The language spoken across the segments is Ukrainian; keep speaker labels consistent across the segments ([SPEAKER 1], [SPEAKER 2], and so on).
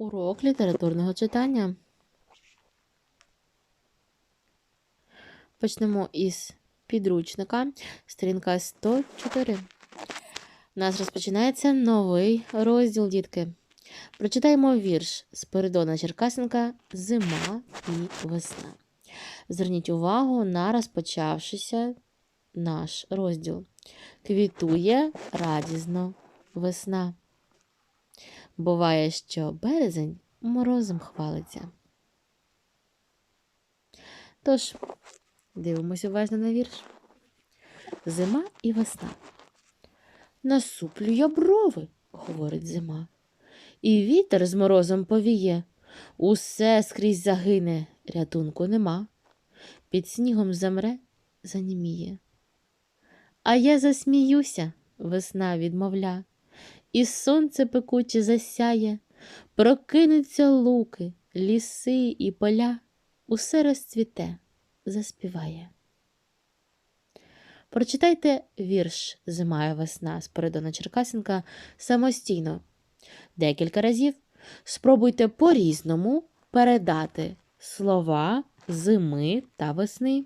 [SPEAKER 1] Урок літературного читання. Почнемо із підручника, сторінка 104. У нас розпочинається новий розділ, дітки. Прочитаємо вірш Спиридона Черкасенка Зима і весна. Зверніть увагу на розпочавшися наш розділ. Квітує радізно весна. Буває, що березень морозом хвалиться. Тож, дивимося уважно на вірш. Зима і весна. Насуплю я брови, говорить зима. І вітер з морозом повіє. Усе скрізь загине, рятунку нема. Під снігом замре, заніміє. А я засміюся, весна відмовля, і сонце пекуче засяє, прокинуться луки, ліси і поля, усе розцвіте, заспіває. Прочитайте вірш Зима і весна Спиридона Черкасенка самостійно. Декілька разів спробуйте по-різному передати слова зими та весни.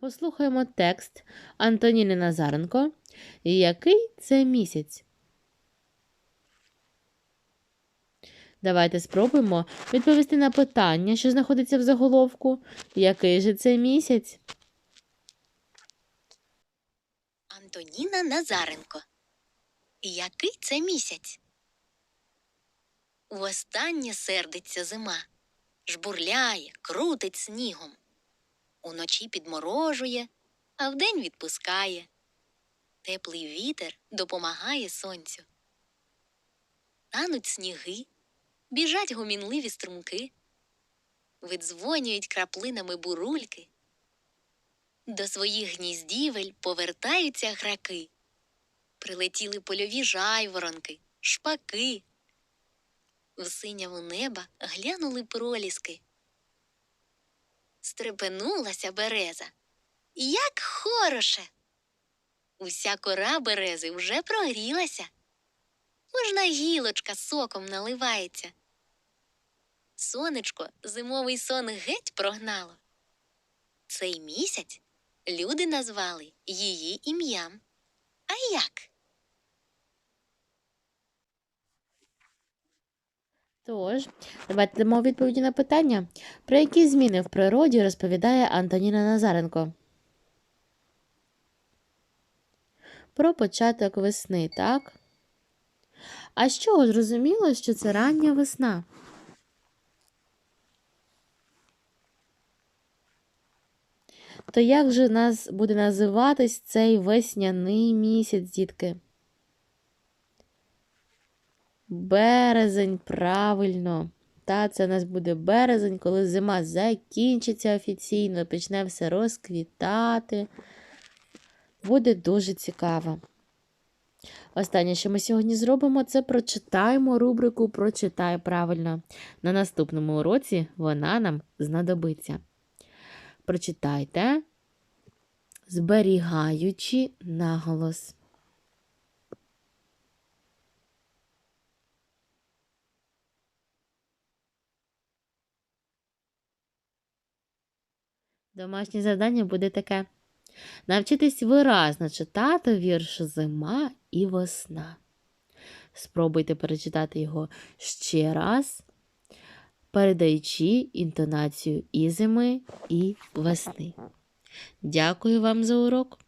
[SPEAKER 1] Послухаємо текст Антоніни Назаренко. Який це місяць? Давайте спробуємо відповісти на питання, що знаходиться в заголовку. Який же це місяць?
[SPEAKER 2] Антоніна Назаренко. Який це місяць? Востаннє сердиться зима, жбурляє, крутить снігом. Уночі підморожує, а вдень відпускає. Теплий вітер допомагає сонцю. Тануть сніги, біжать гомінливі струмки, видзвонюють краплинами бурульки. До своїх гніздівель повертаються граки. Прилетіли польові жайворонки, шпаки. В синяву неба глянули проліски. Стрепенулася береза. Як хороше! Уся кора берези вже прогрілася. Кожна гілочка соком наливається. Сонечко зимовий сон геть прогнало. Цей місяць люди назвали її ім'ям. А як?
[SPEAKER 1] Тож, давайте дамо відповіді на питання, про які зміни в природі розповідає Антоніна Назаренко. Про початок весни, так? А з чого зрозуміло, що це рання весна? То як же нас буде називатись цей весняний місяць, дітки? Березень, правильно. Та це у нас буде березень, коли зима закінчиться офіційно, почне все розквітати. Буде дуже цікаво. Останнє, що ми сьогодні зробимо, це прочитаємо рубрику Прочитай правильно. На наступному уроці вона нам знадобиться. Прочитайте, зберігаючи наголос. Домашнє завдання буде таке. Навчитись виразно читати вірш Зима і весна. Спробуйте перечитати його ще раз, передаючи інтонацію і зими, і весни. Дякую вам за урок!